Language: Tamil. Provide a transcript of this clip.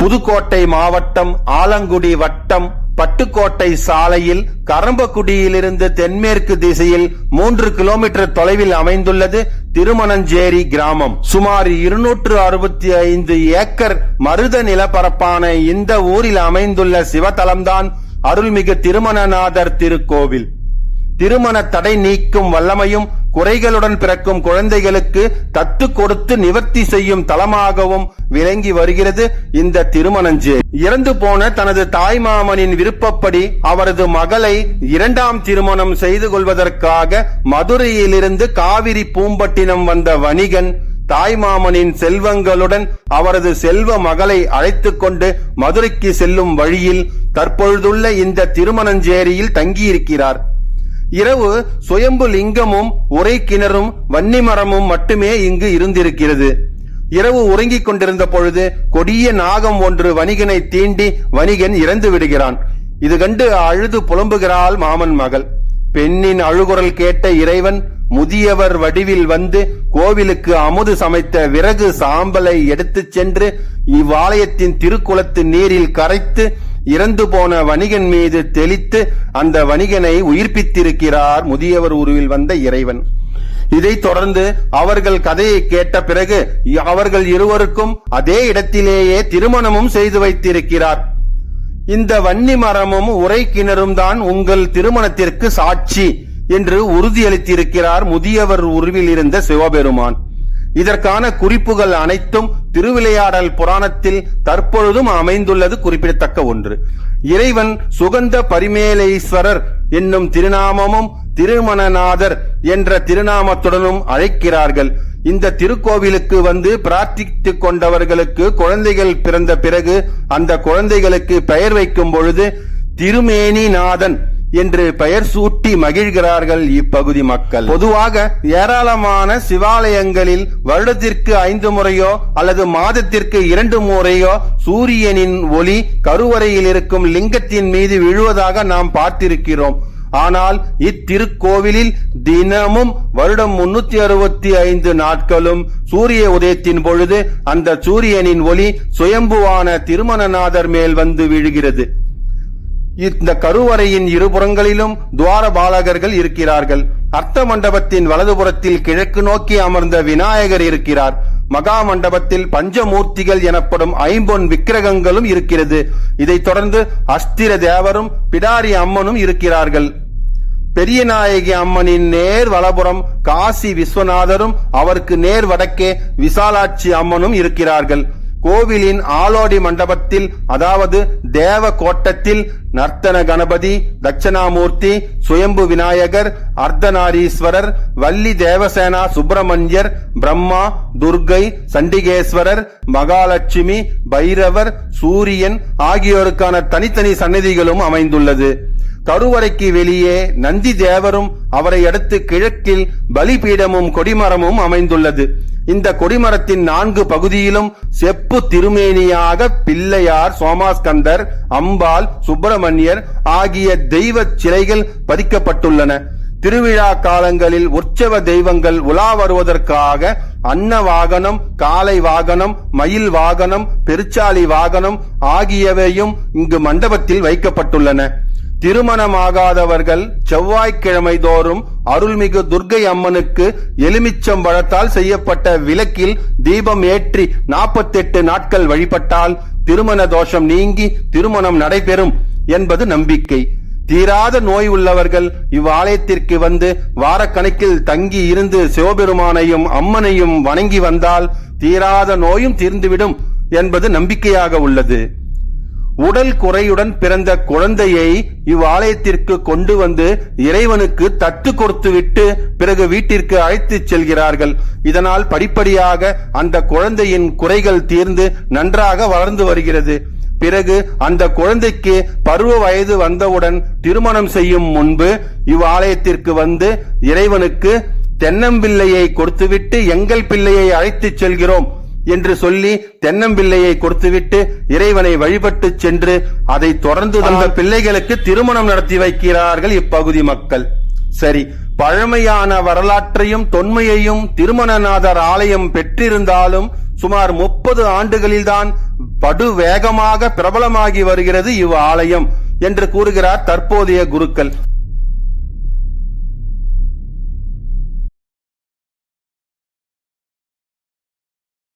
புதுக்கோட்டை மாவட்டம் ஆலங்குடி வட்டம் பட்டுக்கோட்டை சாலையில் கரம்பக்குடியிலிருந்து தென்மேற்கு திசையில் மூன்று கிலோமீட்டர் தொலைவில் அமைந்துள்ளது திருமணஞ்சேரி கிராமம். சுமார் இருநூற்று அறுபத்தி ஐந்து ஏக்கர் மருத நிலப்பரப்பான இந்த ஊரில் அமைந்துள்ள சிவத்தலம்தான் அருள்மிகு திருமணநாதர் திருக்கோவில். திருமண தடை நீக்கும் வல்லமையும் குறைகளுடன் பிறக்கும் குழந்தைகளுக்கு தத்து கொடுத்து நிவர்த்தி செய்யும் தலமாகவும் விளங்கி வருகிறது இந்த திருமணஞ்சே. இறந்து போன தனது தாய்மாமனின் விருப்பப்படி அவரது மகளை இரண்டாம் திருமணம் செய்து கொள்வதற்காக மதுரையிலிருந்து காவிரி பூம்பட்டினம் வந்த வணிகன் தாய்மாமனின் செல்வங்களுடன் அவரது செல்வ மகளை அழைத்து கொண்டு மதுரைக்கு செல்லும் வழியில் தற்பொழுதுள்ள இந்த திருமணஞ்சேரியில் தங்கியிருக்கிறார். இரவு சுயம்பு லிங்கமும் உரை கிணறும் வன்னிமரமும் மட்டுமே இங்கு இருந்திருக்கிறது. இரவு உறங்கிக் கொண்டிருந்த பொழுது கொடிய நாகம் ஒன்று வணிகனை தீண்டி வணிகன் இறந்து விடுகிறான். இது கண்டு அழுது புலம்புகிறாள் மாமன் மகள். பெண்ணின் அழுகுரல் கேட்ட இறைவன் முதியவர் வடிவில் வந்து கோவிலுக்கு அமுது சமைத்த விறகு சாம்பலை எடுத்துச் சென்று இவ்வாலயத்தின் திருக்குளத்து நீரில் கரைத்து இறந்து போன வணிகன் மீது தெளித்து அந்த வணிகனை உயிர்ப்பித்திருக்கிறார் முதியவர் உருவில் வந்த இறைவன். இதைத் தொடர்ந்து அவர்கள் கதையை கேட்ட பிறகு அவர்கள் இருவருக்கும் அதே இடத்திலேயே திருமணமும் செய்து வைத்திருக்கிறார். இந்த வன்னி மரமும் உரை கிணறும் தான் உங்கள் திருமணத்திற்கு சாட்சி என்று உறுதியளித்திருக்கிறார் முதியவர் உருவில் இருந்த சிவபெருமான். இதற்கான குறிப்புகள் அனைத்தும் திருவிளையாடல் புராணத்தில் தற்பொழுதும் அமைந்துள்ளது குறிப்பிடத்தக்க ஒன்று. இறைவன் சுகந்த பரிமேலேஸ்வரர் என்னும் திருநாமமும் திருமணநாதர் என்ற திருநாமத்துடனும் அழைக்கிறார்கள். இந்த திருக்கோவிலுக்கு வந்து பிரார்த்தித்துக் கொண்டவர்களுக்கு குழந்தைகள் பிறந்த பிறகு அந்த குழந்தைகளுக்கு பெயர் வைக்கும் பொழுது திருமேனிநாதன் என்று பெயர் சூட்டி மகிழ்கிறார்கள் இப்பகுதி மக்கள். பொதுவாக ஏராளமான சிவாலயங்களில் வருடத்திற்கு ஐந்து முறையோ அல்லது மாதத்திற்கு இரண்டு முறையோ சூரியனின் ஒளி கருவறையில் இருக்கும் லிங்கத்தின் மீது விழுவதாக நாம் பார்த்திருக்கிறோம். ஆனால் இத்திருக்கோவிலில் தினமும் வருடம் முன்னூத்தி அறுபத்தி ஐந்து நாட்களும் சூரிய உதயத்தின் பொழுது அந்த சூரியனின் ஒளி சுயம்புவான திருமணநாதர் மேல் வந்து விழுகிறது. இந்த கருவறையின் இருபுறங்களிலும் துவார பாலகர்கள் இருக்கிறார்கள். அர்த்த மண்டபத்தின் வலதுபுறத்தில் கிழக்கு நோக்கி அமர்ந்த விநாயகர் இருக்கிறார். மகா மண்டபத்தில் பஞ்சமூர்த்திகள் எனப்படும் ஐம்பொன் விக்கிரகங்களும் இருக்கிறது. இதைத் தொடர்ந்து அஸ்திர தேவரும் பிடாரி அம்மனும் இருக்கிறார்கள். பெரியநாயகி அம்மனின் நேர் வலபுறம் காசி விஸ்வநாதரும் அவருக்கு நேர் வடக்கே விசாலாட்சி அம்மனும் இருக்கிறார்கள். கோவிலின் ஆலோடி மண்டபத்தில் அதாவது தேவ கோட்டத்தில் நர்த்தன கணபதி தட்சணாமூர்த்தி சுயம்பு விநாயகர் அர்த்தநாரீஸ்வரர் வள்ளி தேவசேனா சுப்பிரமணியர் பிரம்மா துர்கை சண்டிகேஸ்வரர் மகாலட்சுமி பைரவர் சூரியன் ஆகியோருக்கான தனித்தனி சன்னதிகளும் அமைந்துள்ளது. கருவறைக்கு வெளியே நந்தி தேவரும் அவரை அடுத்து கிழக்கில் பலிபீடமும் கொடிமரமும் அமைந்துள்ளது. இந்த கொடிமரத்தின் நான்கு பகுதியிலும் செப்பு திருமேனியாக பிள்ளையார் சோமாஸ்கந்தர் அம்பாள் சுப்பிரமணியர் ஆகிய தெய்வ சிலைகள் பதிக்கப்பட்டுள்ளன. திருவிழா காலங்களில் உற்சவ தெய்வங்கள் உலா வருவதற்காக அன்ன வாகனம் காலை வாகனம் மயில் வாகனம் பெருச்சாலி வாகனம் ஆகியவையும் இங்கு மண்டபத்தில் வைக்கப்பட்டுள்ளன. திருமணமாகாதவர்கள் செவ்வாய்க்கிழமை தோறும் அருள்மிகு துர்க்கை அம்மனுக்கு எலுமிச்சம் பழத்தால் செய்யப்பட்ட விளக்கில் தீபம் ஏற்றி நாற்பத்தெட்டு நாட்கள் வழிபட்டால் திருமண தோஷம் நீங்கி திருமணம் நடைபெறும் என்பது நம்பிக்கை. தீராத நோய் உள்ளவர்கள் இவ்வாலயத்திற்கு வந்து வாரக்கணக்கில் தங்கி இருந்து சிவபெருமானையும் அம்மனையும் வணங்கி வந்தால் தீராத நோயும் தீர்ந்துவிடும் என்பது நம்பிக்கையாக உள்ளது. உடல் குறையுடன் பிறந்த குழந்தையை இவ்வாலயத்திற்கு கொண்டு வந்து இறைவனுக்கு தட்டு கொடுத்துவிட்டு பிறகு வீட்டிற்கு அழைத்துச் செல்கிறார்கள். இதனால் படிப்படியாக அந்த குழந்தையின் குறைகள் தீர்ந்து நன்றாக வளர்ந்து வருகிறது. பிறகு அந்த குழந்தைக்கு பருவ வயது வந்தவுடன் திருமணம் செய்யும் முன்பு இவ்வாலயத்திற்கு வந்து இறைவனுக்கு தென்னம்பிள்ளையை கொடுத்துவிட்டு எங்கள் பிள்ளையை அழைத்துச் செல்கிறோம். என்று சொல்லி தென்னம்பிள்ளையை கொடுத்துவிட்டு இறைவனை வழிபட்டு சென்று அதை தொடர்ந்து அந்த பிள்ளைகளுக்கு திருமணம் நடத்தி வைக்கிறார்கள் இப்பகுதி மக்கள். சரி பழமையான வரலாற்றையும் தொன்மையையும் திருமணநாதர் ஆலயம் பெற்றிருந்தாலும் சுமார் முப்பது ஆண்டுகளில்தான் படு வேகமாக பிரபலமாகி வருகிறது இவ் ஆலயம் என்று கூறுகிறார் தற்போதைய குருக்கள்.